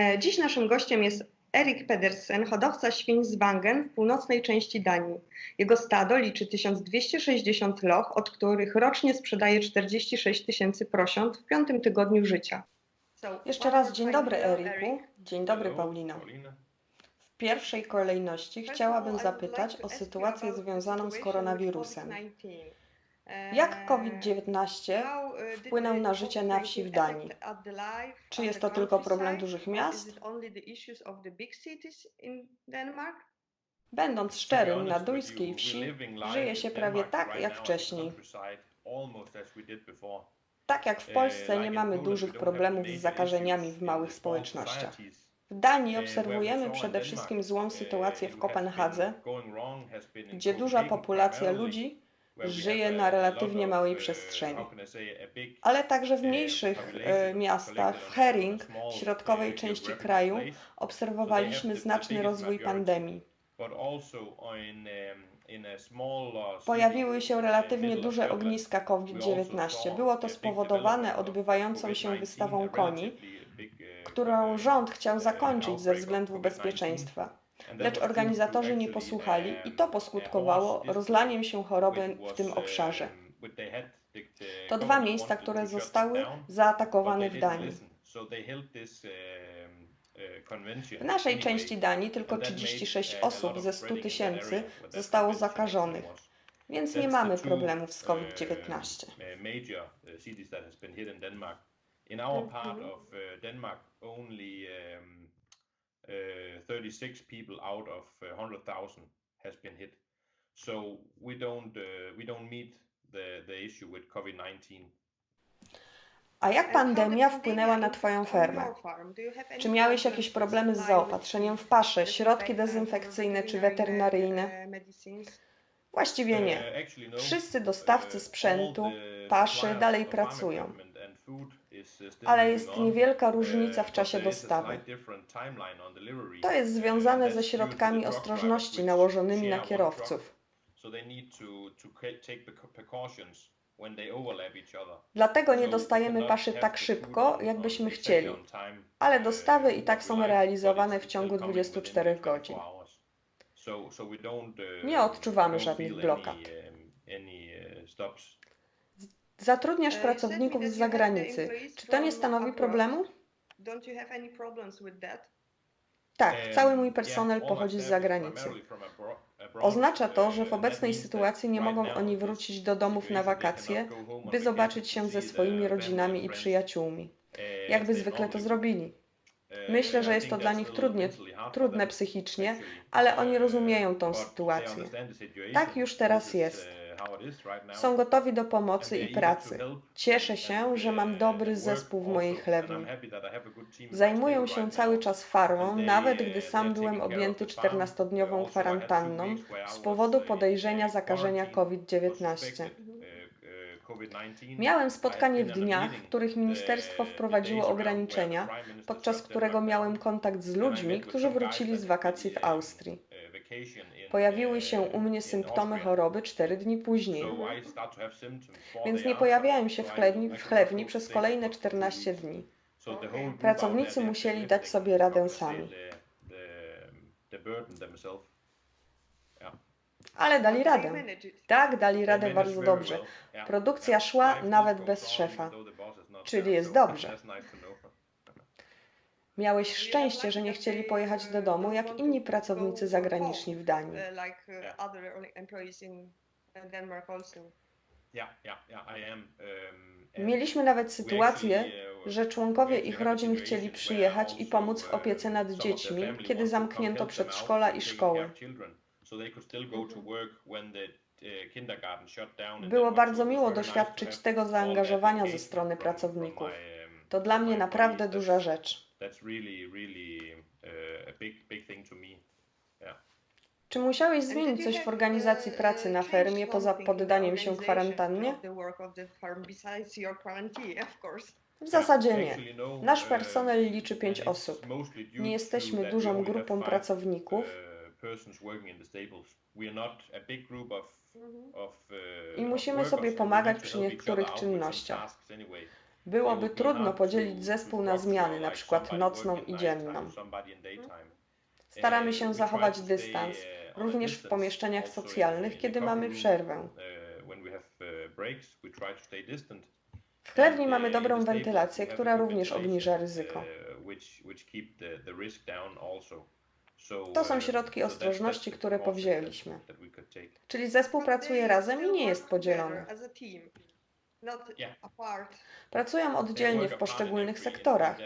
E, Dziś naszym gościem jest Erik Pedersen, hodowca świń z Wangen w północnej części Danii. Jego stado liczy 1260 loch, od których rocznie sprzedaje 46 tysięcy prosiąt w piątym tygodniu życia. Jeszcze raz dzień dobry Eriku. Dzień dobry Paulino. Paulina. W pierwszej kolejności chciałabym zapytać o sytuację związaną z koronawirusem. Jak COVID-19 wpłynął na życie na wsi w Danii? Czy jest to tylko problem dużych miast? Będąc szczerym, na duńskiej wsi żyje się prawie tak jak wcześniej. Tak jak w Polsce nie mamy dużych problemów z zakażeniami w małych społecznościach. W Danii obserwujemy przede wszystkim złą sytuację w Kopenhadze, gdzie duża populacja ludzi żyje na relatywnie małej przestrzeni. Ale także w mniejszych e, miastach, w Herring, środkowej części kraju, obserwowaliśmy znaczny rozwój pandemii. Pojawiły się relatywnie duże ogniska COVID-19. Było to spowodowane odbywającą się wystawą koni, którą rząd chciał zakończyć ze względów bezpieczeństwa. Lecz organizatorzy nie posłuchali i to poskutkowało rozlaniem się choroby w tym obszarze. To dwa miejsca, które zostały zaatakowane w Danii. W naszej części Danii tylko 36 osób ze 100 tysięcy zostało zakażonych, więc nie mamy problemów z COVID-19. major uh, cities that has been hit in our part Mhm. of uh, Denmark, only um, uh, 36 people out of uh, 100,000 has been hit. So we don't uh, we don't meet the the issue with COVID-19. A jak pandemia wpłynęła na Twoją fermę? Czy miałeś jakieś problemy z zaopatrzeniem w paszę, środki dezynfekcyjne czy weterynaryjne? Właściwie nie. Uh, no. Wszyscy dostawcy Uh, sprzętu, paszy dalej pracują. Ale jest niewielka różnica w czasie dostawy. To jest związane ze środkami ostrożności nałożonymi na kierowców. Dlatego nie dostajemy paszy tak szybko, jakbyśmy chcieli. Ale uh, dostawy i tak są realizowane w ciągu still coming within 24 the godzin. 24 hours. So- so we don't, uh, Nie odczuwamy żadnych blokad. any, um, any, uh, stops. Zatrudniasz pracowników z zagranicy. Czy to nie stanowi problemu? Tak, Um, cały mój personel pochodzi z zagranicy. Oznacza to, że w Uh, obecnej means sytuacji nie mogą oni wrócić do domów na wakacje, by zobaczyć się ze swoimi rodzinami i przyjaciółmi. uh, Jakby zwykle to zrobili. Uh, Myślę, że jest to dla nich trudnie, trudne psychicznie, ale oni Uh, rozumieją tą sytuację. Tak już teraz jest. Są gotowi do pomocy i pracy. Cieszę się, że mam dobry zespół w mojej chlewni. Zajmują się cały czas farmą, nawet gdy sam byłem objęty the farm. 14-dniową Also, I had two kwarantanną z powodu podejrzenia zakażenia quarantine for COVID-19. suspected, uh, uh, COVID-19. Miałem spotkanie w dniach, w których ministerstwo wprowadziło ograniczenia, podczas którego miałem kontakt z ludźmi, którzy wrócili z wakacji w Austrii. Pojawiły się u mnie symptomy choroby 4 dni później, więc nie pojawiałem się w chlewni, w chlewni przez kolejne for two 14 weeks. dni. Pracownicy musieli dać sobie radę sami. Ale dali radę. Tak, dali radę bardzo dobrze. Produkcja szła nawet bez szefa. Czyli jest dobrze. that's nice to know. Miałeś szczęście, że nie chcieli pojechać do domu, jak inni pracownicy zagraniczni w Danii. Mieliśmy nawet we sytuację, uh, że członkowie ich rodzin chcieli przyjechać i pomóc w uh, opiece nad dziećmi, kiedy zamknięto przedszkola i szkoły. the, uh, Było bardzo miło doświadczyć tego zaangażowania ze strony pracowników. um, To dla mnie naprawdę duża rzecz. That's really, really uh, a big, big thing to me. Czy musiałeś zmienić coś w organizacji pracy na fermie poza poddaniem się kwarantannie? W zasadzie nie. No, Nasz uh, personel liczy pięć osób. Nie jesteśmy dużą grupą pracowników uh, uh, I musimy sobie pomagać przy niektórych czynnościach. Byłoby trudno podzielić zespół na zmiany, na przykład nocną i dzienną. Staramy się zachować dystans, również w pomieszczeniach socjalnych, kiedy mamy przerwę. W chlewni mamy dobrą wentylację, która również obniża ryzyko. To są środki ostrożności, które powzięliśmy. Czyli zespół pracuje razem i nie jest podzielony. Pracują oddzielnie w poszczególnych sektorach.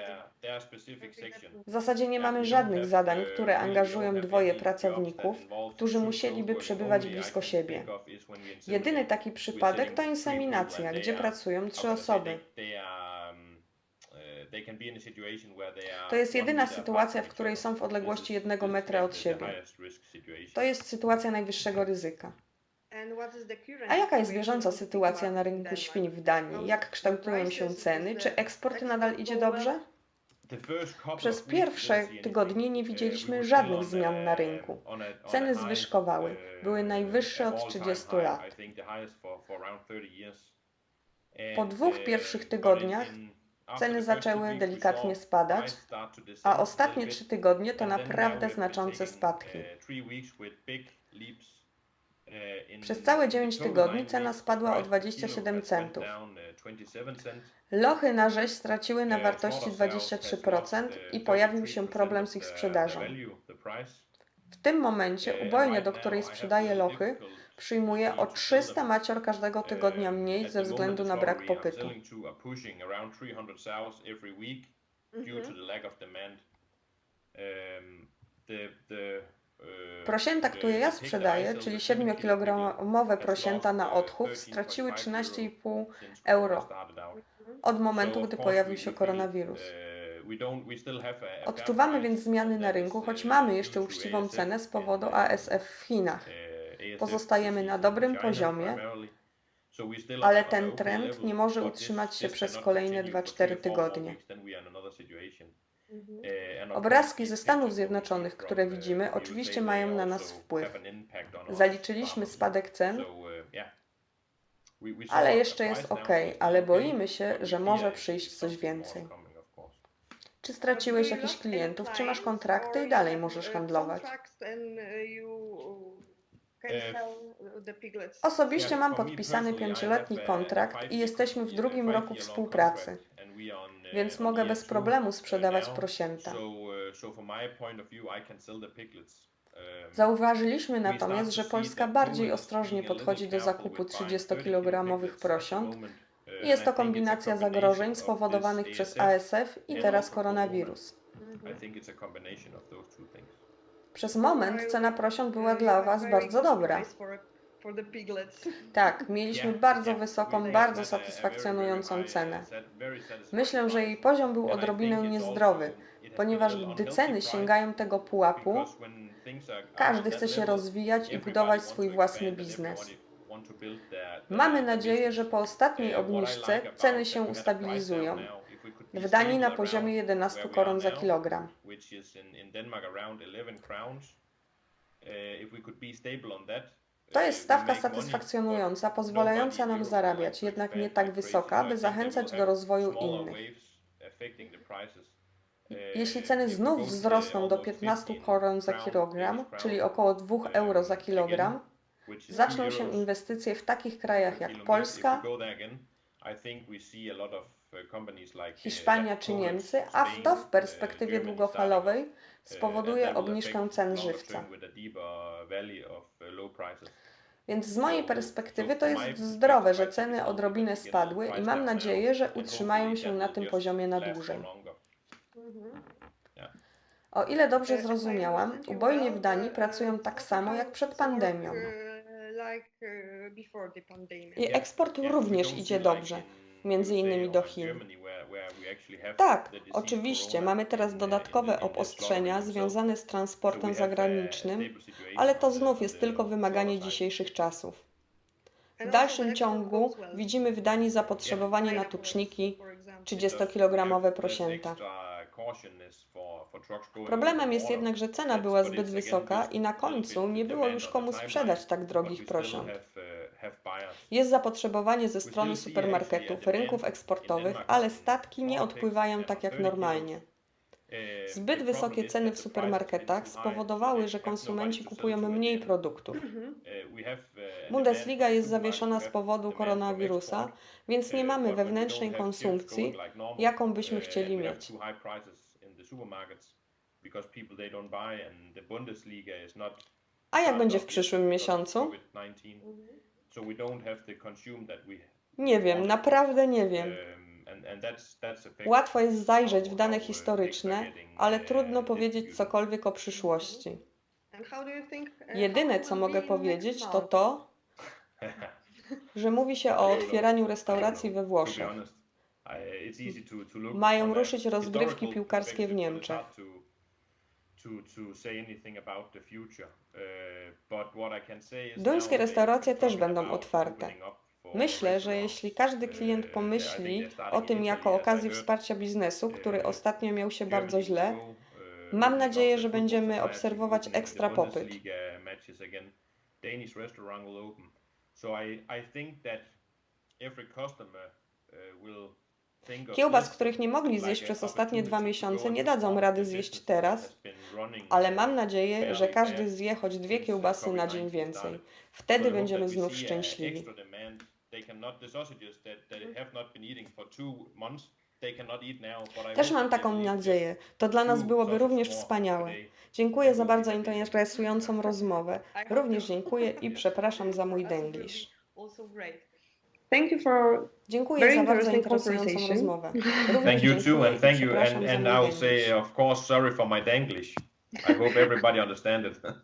W zasadzie nie mamy żadnych zadań, które angażują dwoje pracowników, którzy musieliby przebywać blisko siebie. Jedyny taki przypadek to inseminacja, gdzie pracują trzy osoby. To jest jedyna sytuacja, w której są w odległości jednego metra od siebie. To jest sytuacja najwyższego ryzyka. A jaka jest bieżąca sytuacja na rynku świń w Danii? Jak kształtują się ceny? Czy eksport nadal idzie dobrze? Przez pierwsze tygodnie nie widzieliśmy żadnych zmian na rynku. Ceny zwyżkowały, były najwyższe od 30 lat. Po dwóch pierwszych tygodniach ceny zaczęły delikatnie spadać, a ostatnie trzy tygodnie to naprawdę znaczące spadki. Przez całe 9 tygodni cena spadła o 27 centów. Lochy na rzeź straciły na wartości 23% i pojawił się problem z ich sprzedażą. W tym momencie ubojnia, do której sprzedaje lochy, przyjmuje o 300 macior każdego tygodnia mniej ze względu na brak popytu. Prosięta, które ja sprzedaję, czyli 7-kilogramowe prosięta na odchów, straciły 13,5 euro od momentu, gdy pojawił się koronawirus. Odczuwamy więc zmiany na rynku, choć mamy jeszcze uczciwą cenę z powodu ASF w Chinach. Pozostajemy na dobrym poziomie, ale ten trend nie może utrzymać się przez kolejne 2-4 tygodnie. Obrazki ze Stanów Zjednoczonych, które widzimy, oczywiście mają na nas wpływ. Zaliczyliśmy spadek cen, ale jeszcze jest ok, ale boimy się, że może przyjść coś więcej. Czy straciłeś jakichś klientów, czy masz kontrakty i dalej możesz handlować? Osobiście mam podpisany pięcioletni kontrakt i jesteśmy w drugim roku współpracy, więc mogę bez problemu sprzedawać prosięta. Zauważyliśmy natomiast, że Polska bardziej ostrożnie podchodzi do zakupu 30-kilogramowych prosiąt i jest to kombinacja zagrożeń spowodowanych przez ASF i teraz koronawirus. Przez moment cena prosiąt była dla Was bardzo dobra. Tak, mieliśmy bardzo wysoką, bardzo satysfakcjonującą cenę. Myślę, że jej poziom był odrobinę niezdrowy, ponieważ gdy ceny sięgają tego pułapu, każdy chce się rozwijać i budować swój własny biznes. Mamy nadzieję, że po ostatniej obniżce ceny się ustabilizują. W Danii na poziomie 11 koron za kilogram. To jest stawka satysfakcjonująca, pozwalająca nam zarabiać, jednak nie tak wysoka, by zachęcać do rozwoju innych. Jeśli ceny znów wzrosną do 15 koron za kilogram, czyli około 2 euro za kilogram, zaczną się inwestycje w takich krajach jak Polska, Hiszpania czy Niemcy, a to w perspektywie długofalowej spowoduje obniżkę cen żywca. Więc z mojej perspektywy to jest zdrowe, że ceny odrobinę spadły i mam nadzieję, że utrzymają się na tym poziomie na dłużej. O ile dobrze zrozumiałam, ubojnie w Danii pracują tak samo jak przed pandemią. I eksport również idzie dobrze, między innymi do Chin. Tak, oczywiście, mamy teraz dodatkowe obostrzenia związane z transportem zagranicznym, ale to znów jest tylko wymaganie dzisiejszych czasów. W dalszym ciągu widzimy w Danii zapotrzebowanie na tuczniki 30-kilogramowe prosięta. Problemem jest jednak, że cena była zbyt wysoka i na końcu nie było już komu sprzedać tak drogich prosiąt. buyers. Jest zapotrzebowanie ze strony supermarketów, rynków eksportowych, ale statki nie odpływają tak jak normalnie. Uh, Zbyt wysokie ceny w supermarketach spowodowały, że konsumenci kupują mniej produktów. Mhm. Uh, a Bundesliga jest zawieszona z powodu koronawirusa, więc nie mamy wewnętrznej konsumpcji, jaką byśmy chcieli mieć. A jak będzie w przyszłym miesiącu? COVID-19. So we don't have the consume that we Nie wiem, naprawdę nie wiem. Łatwo jest zajrzeć w dane uh, historyczne, ale trudno powiedzieć cokolwiek o przyszłości. Uh, Jedyne, co mogę powiedzieć, to to, że mówi się o otwieraniu restauracji we Włoszech. Mają ruszyć rozgrywki piłkarskie w Niemczech. Uh, Duńskie restauracje też będą otwarte. Myślę, że jeśli każdy klient pomyśli o tym jako okazji wsparcia biznesu, który ostatnio miał się bardzo źle, mam nadzieję, że będziemy obserwować ekstra popyt. Kiełbas, których nie mogli zjeść przez ostatnie dwa miesiące, nie dadzą rady zjeść teraz, ale mam nadzieję, że każdy zje choć dwie kiełbasy na dzień COVID-19 więcej. Wtedy będziemy znów szczęśliwi. Też mam that taką they eat nadzieję. To dla nas byłoby również wspaniałe. Dziękuję za bardzo interesującą rozmowę. Również dziękuję i przepraszam za mój denglish. Also great. Thank you for Dziękuję Very za bardzo interesującą rozmowę. Również Thank you too, and thank you, and, and I'll say, of course, sorry for my Denglish. I hope everybody understand it.